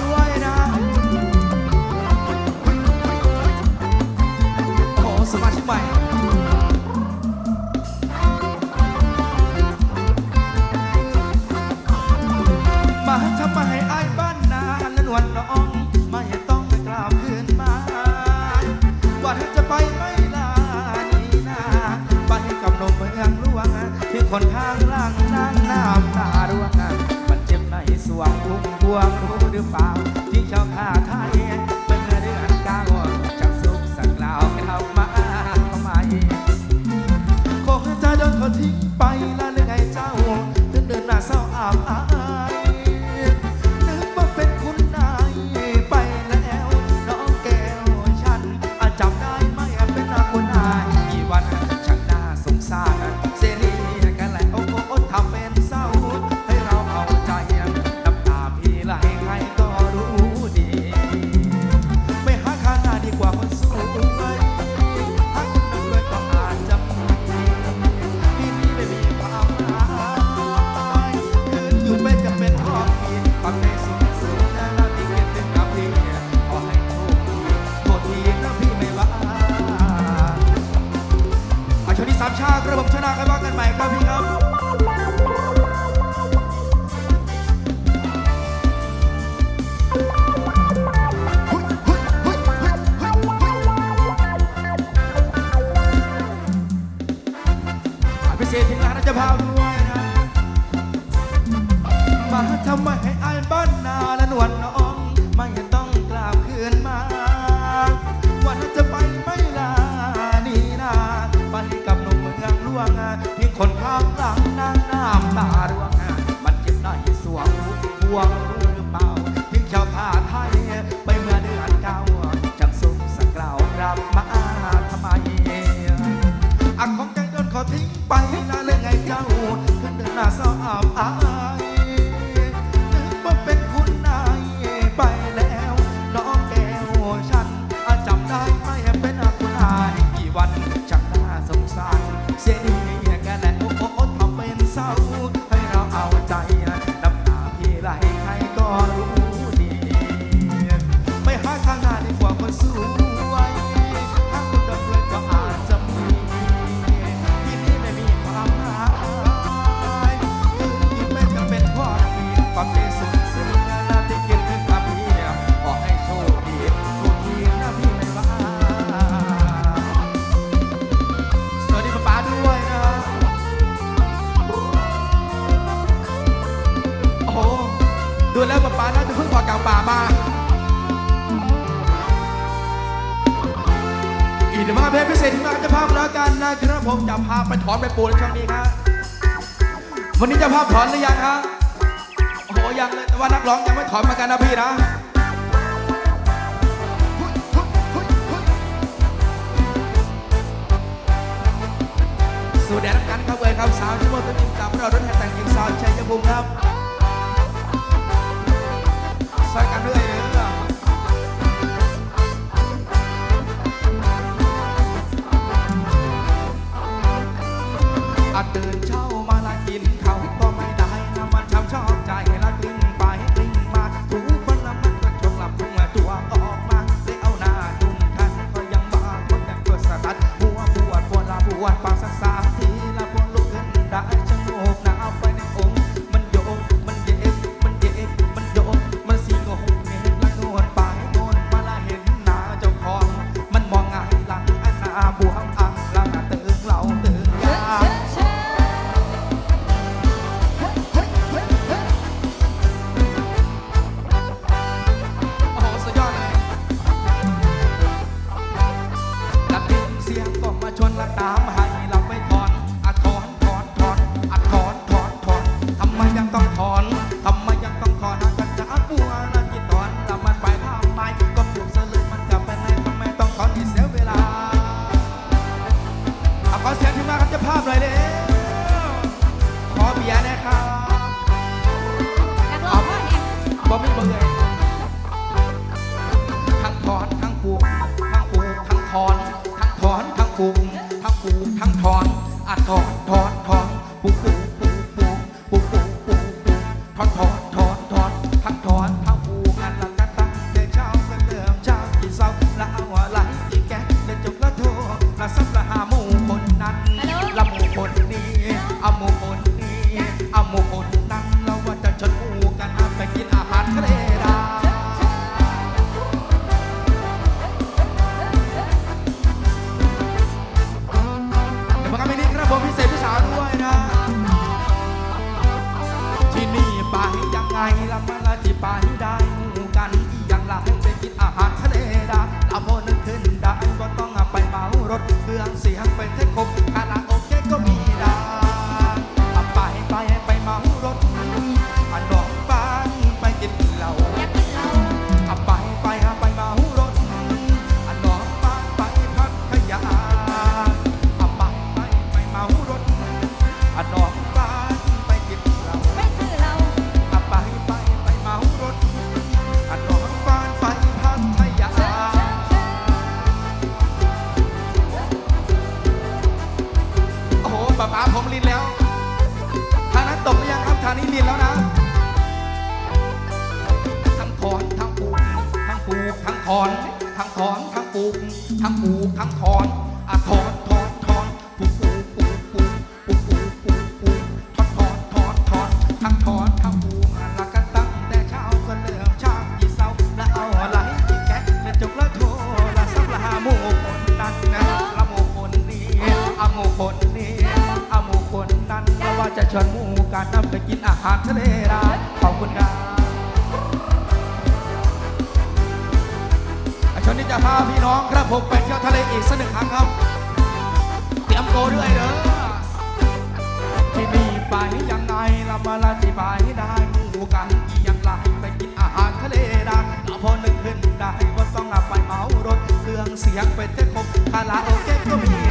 ด้วยนะ โอสมาชิกใหม่มาทำมาให้อายบ้านนาและนวลน้องไม่ต้องไปกราบคืนมาวันจะไปไม่ลานี่นาไปกับนมเมืองหลวงที่คนข้างล่าง ป่ามาอินมาเพลงพิเศษที่มาจะภาพแล้วกันนะครับผมจะพาไปถอนไปปูในช่วงนี้ครับวันนี้จะภาพถอนหรือยังฮะโอ้โหยังเลยแต่ว่านักร้องยังไม่ถอนมากันนะพี่นะูแดนกันครับเวรครับสาวชั่วโมต้นจิมจับเรารถแห่แต่งหญิงสาวชัยภูมิครับ ใช่กันเรื่อย ถอนอัดถอนถอน ไปได้ อีกสักหนึ่งครั้งครับ เตรียมโกด้วยเด้อที่นี่ไปยังไงละมาลาที่ไปได้หมู่กันยังไลไปกินอาหารทะเลได้เราพอนึกขึ้นได้ว่าต้องไปเมารถเครื่องเสียงไป็นเจ้าของคาราโอเกะก็มี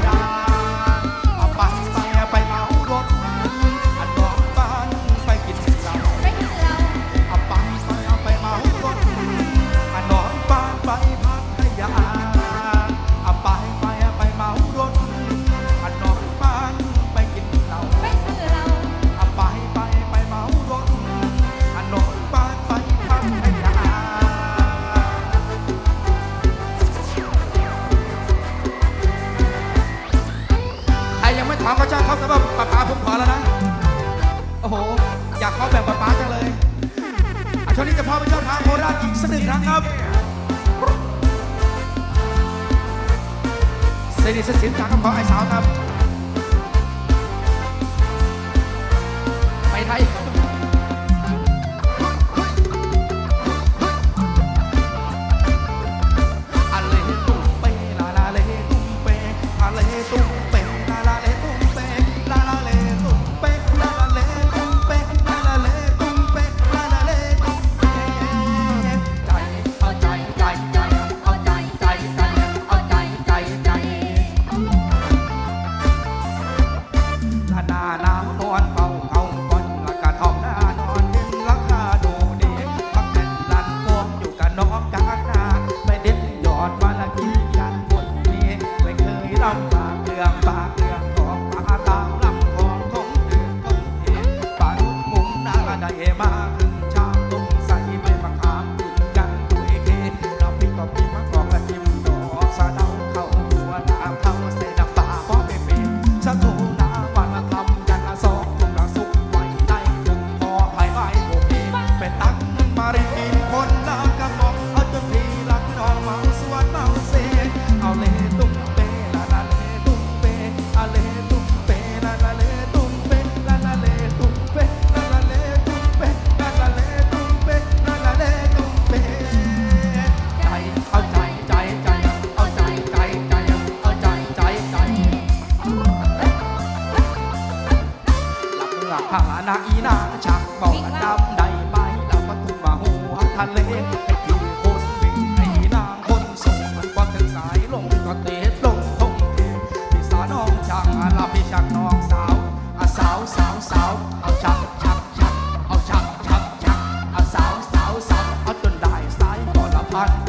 ได้ดีเสียงจาก็ขอไอ้สาวครับ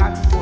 got to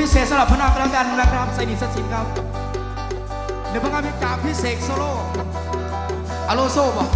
พิเศษสำหรับพนักแล้วกันนะครับไซนิสสินครับเดี๋ยวพนักพิการพิเศษโซโล่อโลโซ่บอก